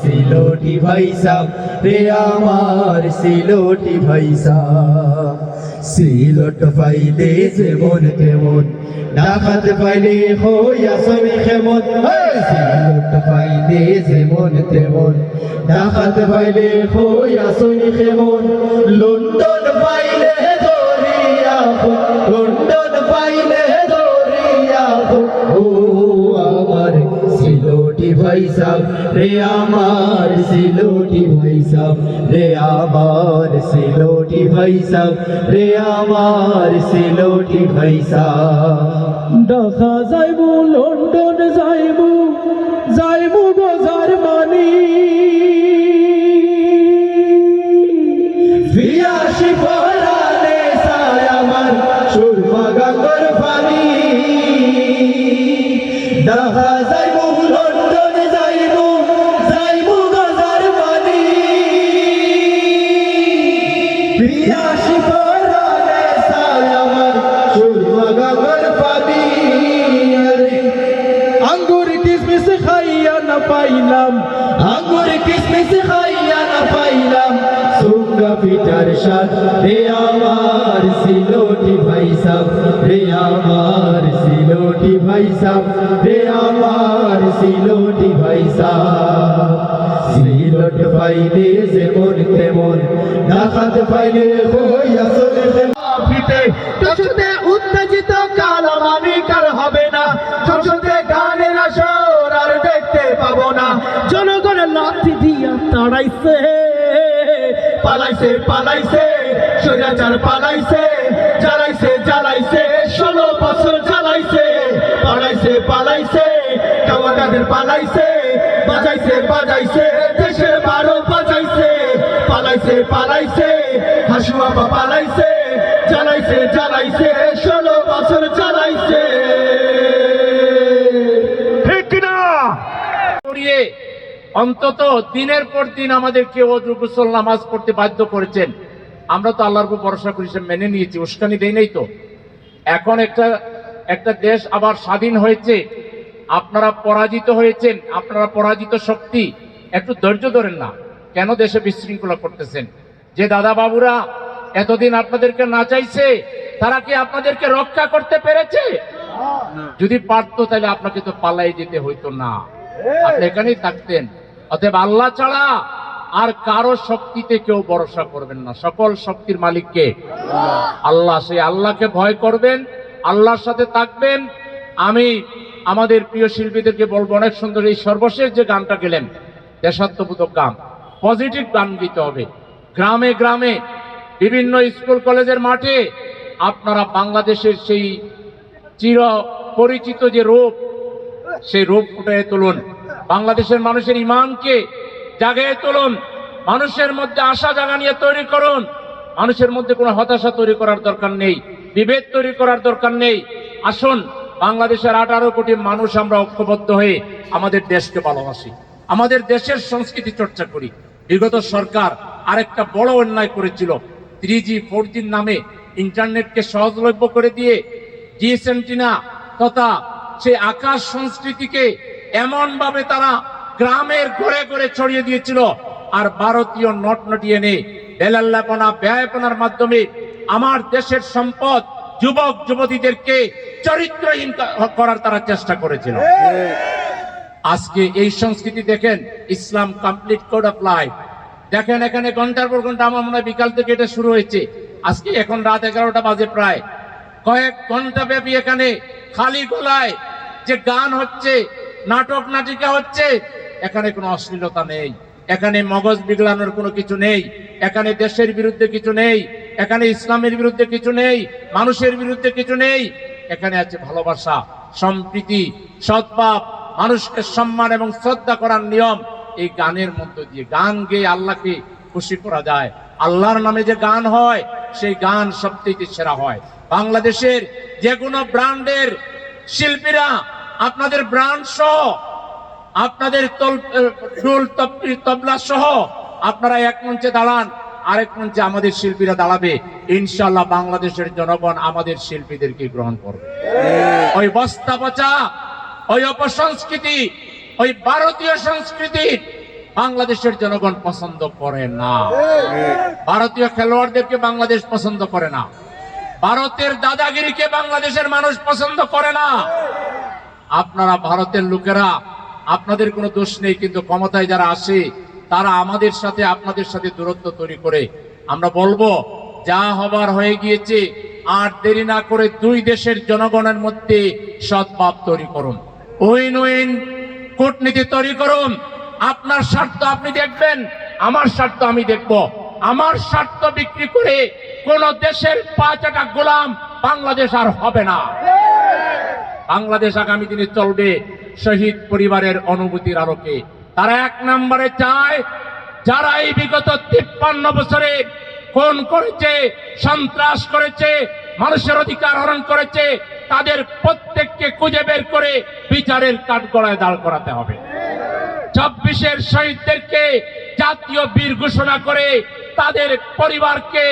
সিলোটি ভাই সাহ রে আমার সিলোটি ভাই সাহ সিলোট পাইলে যেমন তেমন, ডাকাত পাইলে হইয়া সবই কেমন সিলোট পাইলে যেমন তেমন, ডাকাত পাইলে হইয়া সবই কেমন লন্ডন পাইলে দরিয়া লন্ডন পাইলে দরিয়া ও আমার সিলোটি ভাই সাহ রে আমার সিলোটি ভাই সাহ রে আমার সিলোটি ভাই সাহ রে আমার সিলোটি ভাই সাহ ঢাকা যাইবো লন্ডন যাইবো যাইবো গো জার্মানি ফিয়াসি পরানে সায় আমার সুরমা গঙ্গর পানি দেখা পাইলাম আঙ্গুর কিসমিস খাইয়া না পাইলাম সুঙ্গা পিঠার স্বাদ রে আমার সিলোটি ভাই সাহ রে আমার সিলোটি ভাই সাহ রে আমার সিলোটি ভাই সাহ সিলোট পাইলে যেমন তেমন ডাকাত পাইলে হইয়া চলে ফিতে উত্তেজিত কালামানি তাড়াইছে পালাইছে পালাইছে, স্বৈরাচার পালাইছে, জ্বালাইছে জ্বালাইছে, ষোলো বছর জ্বালাইছে, পালাইছে পালাইছে কাওয়াটাদের পালাইছে, বাজাইছে বাজাইছে, দেশের বারো বাজাইছে, পালাইছে পালাইছে হাসুয়া পালাইছে, জ্বালাইছে জ্বালাইছে, ষোলো বছর জ্বালাইছে। অন্তত দিনের পর দিন আমাদেরকে অজু গোসল নামাজ পড়তে বাধ্য করেছেন। আমরা তো আল্লাহর উপর ভরসা করি সে মেনে নিয়েছি উস্কানি দেই নাই তো। এখন একটা একটা দেশ আবার স্বাধীন হয়েছে আপনারা পরাজিত হয়েছেন আপনারা পরাজিত শক্তি একটু ধৈর্য ধরেন না কেন দেশে বিশৃঙ্খলা করতেছেন? যে দাদা বাবুরা এতদিন আপনাদেরকে না চাইছে তারা কি আপনাদেরকে রক্ষা করতে পেরেছে? যদি পারতো তাহলে আপনাকে তো পালাই যেতে হইতো না। আপনি এখানেই থাকতেন। অতএব আল্লাহ ছাড়া আর কারও শক্তিতে কেউ ভরসা করবেন না। সকল শক্তির মালিককে আল্লাহ, সেই আল্লাহকে ভয় করবেন, আল্লাহর সাথে থাকবেন। আমি আমাদের প্রিয় শিল্পীদেরকে বলব, অনেক সুন্দর এই সর্বশেষ যে গানটা গেলেন, দেশাত্মবোধক গান, পজিটিভ গান দিতে হবে। গ্রামে গ্রামে, বিভিন্ন স্কুল, কলেজের মাঠে আপনারা বাংলাদেশের সেই চির পরিচিত যে রূপ, সেই রূপ ফুটিয়ে তুলুন। বাংলাদেশের মানুষের ইমানকে জাগিয়ে তুলুন, মানুষের মধ্যে আশা জাগানিয়ে তৈরি করুন। মানুষের মধ্যে কোনো হতাশা তৈরি করার দরকার নেই, বিভেদ তৈরি করার দরকার নেই। আসুন, বাংলাদেশের আঠারো কোটি মানুষ আমরা ঐক্যবদ্ধ হয়ে আমাদের দেশকে ভালোবাসি, আমাদের দেশের সংস্কৃতি চর্চা করি। বিগত সরকার আরেকটা বড় অন্যায় করেছিল থ্রি জি ফোর জির নামে ইন্টারনেটকে সহজলভ্য করে দিয়ে জিএসএমটিনা তথা সেই আকাশ সংস্কৃতিকে এমন ভাবে তারা গ্রামের ঘরে ঘরে ছড়িয়ে দিয়েছিল। আর ভারতীয় নট নটি এনে বেলাল্লাপনা, ব্যয়পনার মাধ্যমে আমার দেশের সম্পদ, যুবক, যুবতীদেরকে চরিত্রহীন করার তারা চেষ্টা করেছিল। আজকে এই সংস্কৃতি দেখেন, ইসলাম কমপ্লিট কোড অফ লাইফ দেখেন, এখানে ঘণ্টার পর ঘণ্টা আমার মনে হয় বিকাল থেকে এটা শুরু হয়েছে। আজকে এখন রাত এগারোটা বাজে প্রায়। কয়েক ঘণ্টা ব্যাপী এখানে খালি গলায় যে গান হচ্ছে নাটক নাটিকা হচ্ছে। এখানে কোনো অশ্লীলতা নেই। এখানে মগজ বিগলানোর কোনো কিছু নেই। এখানে দেশের বিরুদ্ধে কিছু নেই। এখানে ইসলামের বিরুদ্ধে কিছু নেই। মানুষের বিরুদ্ধে কিছু নেই। এখানে আছে ভালোবাসা, সম্প্রীতি, সদ্ভাব, মানুষকে সম্মান এবং শ্রদ্ধা করার নিয়ম। এই গানের মধ্য দিয়ে গান গেয়ে আল্লাহকে খুশি করা যায়। আল্লাহর নামে যে গান হয়, সেই গান সবচেয়ে সেরা হয়। বাংলাদেশের যে কোনো ব্র্যান্ডের শিল্পীরা আপনাদের ব্র্যান্ড সহ, আপনাদের তবলা সহ আপনারা এক মঞ্চে দাঁড়ান, আরেক মঞ্চে আমাদের শিল্পীরা দাঁড়াবে। ইনশাল্লাহ বাংলাদেশের জনগণ আমাদের শিল্পীদেরকে গ্রহণ করবে। ওই বস্তা পচা, ওই অপসংস্কৃতি, ওই ভারতীয় সংস্কৃতির বাংলাদেশের জনগণ পছন্দ করে না। ভারতীয় খেলোয়াড়দেরকে বাংলাদেশ পছন্দ করে না। ভারতের দাদাগিরিকে বাংলাদেশের মানুষ পছন্দ করে না। আপনারা ভারতের লোকেরা, আপনাদের কোনো দোষ নেই, কিন্তু ক্ষমতায় যারা আসে, তারা আমাদের সাথে, আপনাদের সাথে দূরত্ব তৈরি করে। আমরা বলব, যা হবার হয়ে গিয়েছে, আর দেরি না করে দুই দেশের জনগণের মধ্যে সদ্ভাব তৈরি করুন। উইন উইন, কূটনীতি তৈরি করুন। আপনার স্বার্থ আপনি দেখবেন, আমার স্বার্থ আমি দেখব। আমার স্বার্থ বিক্রি করে কোন দেশের পাঁচ একটা গোলাম বাংলাদেশ আর হবে না। বাংলাদেশ আগামী দিনে চলবে শহীদ পরিবারের অনুভূতির আলোকে। তারা এক নম্বরে চায় যারা এই বিগত তিপ্পান্ন বছরে খুন করেছে, সন্ত্রাস করেছে, মানুষের অধিকার হরণ করেছে, তাদের প্রত্যেককে খুঁজে বের করে বিচারের কাঠগড়ায় দাঁড় করাতে হবে। চব্বিশের শহীদদেরকে জাতীয় বীর ঘোষণা করে তাদের পরিবারকে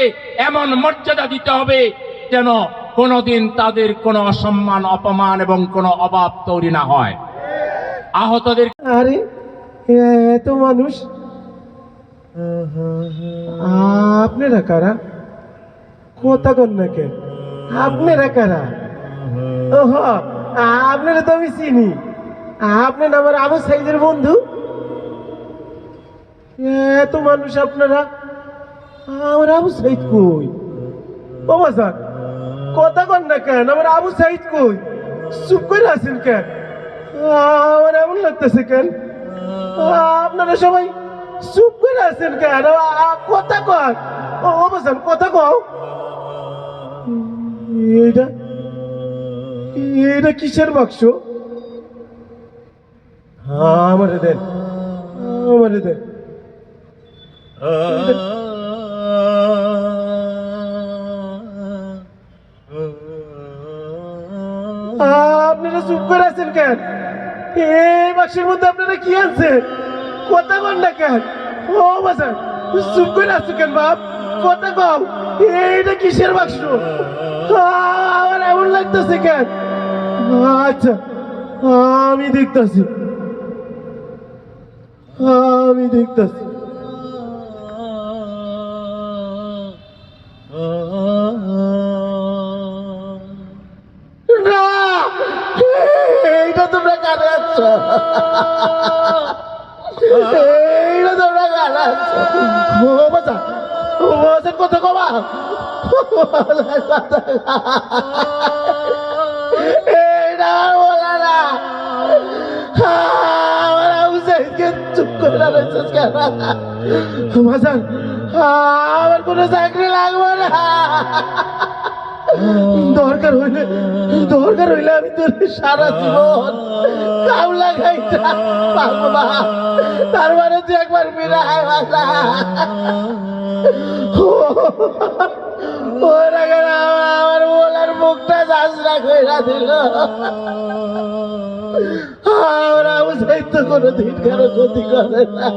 এমন মর্যাদা দিতে হবে যেন কোনোদিন তাদের কোনো অসম্মান, অপমান এবং কোনো অভাব তৈরি না হয়। আহতদের আরে এত মানুষ? আপনারা কারা? কথা কন না কেন? আপনারা কারা? ওহ, আপনারা তো আমি চিনি। আপনার আমার আবু সাইদের বন্ধু? এত মানুষ আপনারা? আমার আবু সাইদ কই? বাবা স্যার কথা কন না কেন? আমার আবু সাইদ কই? চুপ করে আছেন কেন? আমার এমন লাগতেছে কেন? আপনারা সবাই চুপ করে আছেন কেন? কথা কন। ও বাসান, কথা কও। এইটা এটা কিসের বাক্স? আমারে দেন আমারে দেন। আপনারা চুপ করে আছেন কেন? এই বাক্সের মধ্যে আপনারা কি আনছেন? কথা কন না কেন? ও বাসা চুপ করে আছো কেন বাপ? কথা কও, এইটা কিসের বাক্স? আমার এমন লাগতেছে কেন? আচ্ছা আমি দেখতেছি। আমি দেখতেছি। এইটা তোমরা আছো ও বাচ্চা ও বাচ্চা কথা কবা এইটা বলা না আমার হুসাইনকে চুপ করে রয়েছিস কেন বাজান আমার কোনো চাকরি লাগবে না দরকার হইলে দরকার হইলে আমি তোর সারা জীবন পাবো না তার মানে তুই একবার বলার মুখটা কারও না।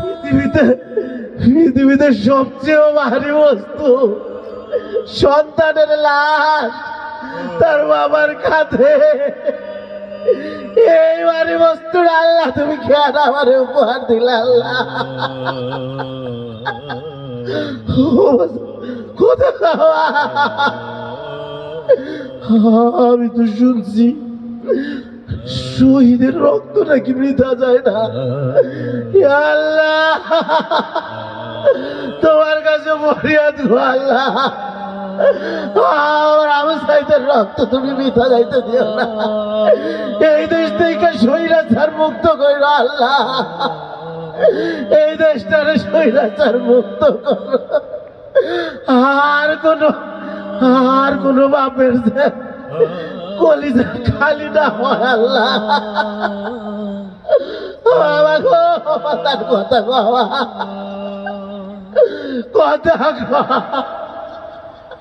পৃথিবীতে পৃথিবীতে সবচেয়ে ভারী বস্তু সন্তানের লাশ, তার বাবার কাঁধে এই ভারী বস্তুর আল্লাহ, তুমি কেন আমার উপহার দিলে আল্লাহ? আমি তো শুনছি শহীদের রক্ত নাকি বৃথা যায় না? আল্লাহ! তোমার কাছে মরিয়াদ গো আল্লাহ। আমার রক্ত তুমি বৃথা যাইতে দিও না। এই দেশ থেকে স্বৈরাচার মুক্ত কইর আল্লাহ। এই দেশটারে স্বৈরাচার মুক্ত করো। আর কোন আর কোন বাপের কলিজা খালি না আল্লাহ। বাবা গো তার কথা বাবা। কথা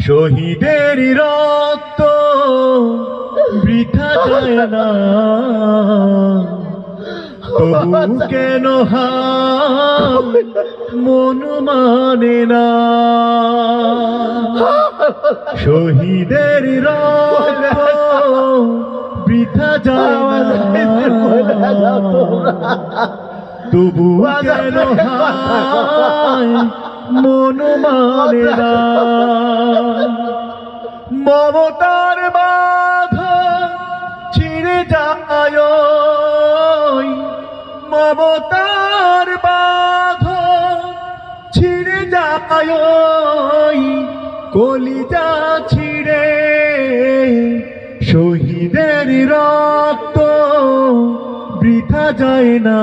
শহীদের রক্ত বৃথা যায় না। তবু কেন হাল মন মানে না? শহীদের রক্ত বৃথা কইরা তবু কেন মন মমতার বাধা ছিঁড়ে যায় মমতার বাধা ছিঁড়ে যায় কলিজা ছিড়ে শহীদের রক্ত বৃথা যায় না।